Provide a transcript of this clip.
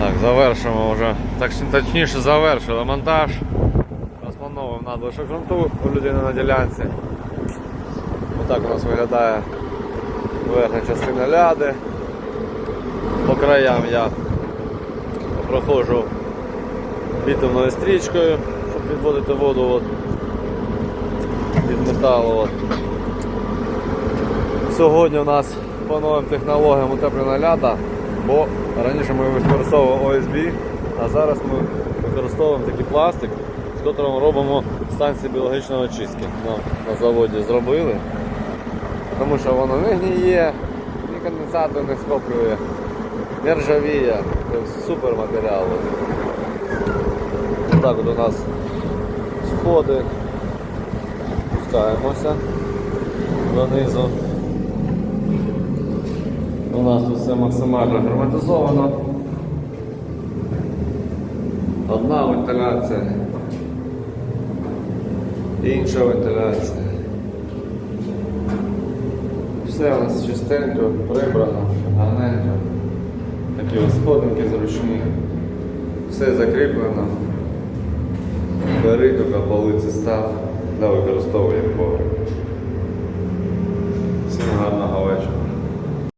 Так, завершимо вже. Так, точніше завершили монтаж. Розплановуємо надлишок ґрунту у людини на ділянці. Отак у нас виглядає верхня частина ляди. По краям я проходжу бітумною стрічкою, щоб відводити воду от, від металу. От. Сьогодні у нас по новим технологіям утеплена ляда, бо раніше ми використовували ОСБ, а зараз ми використовуємо такий пластик, з яким робимо станції біологічної очистки. Нам на заводі зробили, тому що воно не гніє, ні конденсатор не схоплює, не ржавіє. Це супер матеріал. Так от у нас сходи, спускаємося донизу. У нас тут все максимально герметизовано. Одна вентиляція, інша вентиляція. Все у нас чистенько, прибрано, гарненько. Такі сходинки зручні. Все закріплено. Бери тільки полиці став, да використовує поверх. Всім вечора.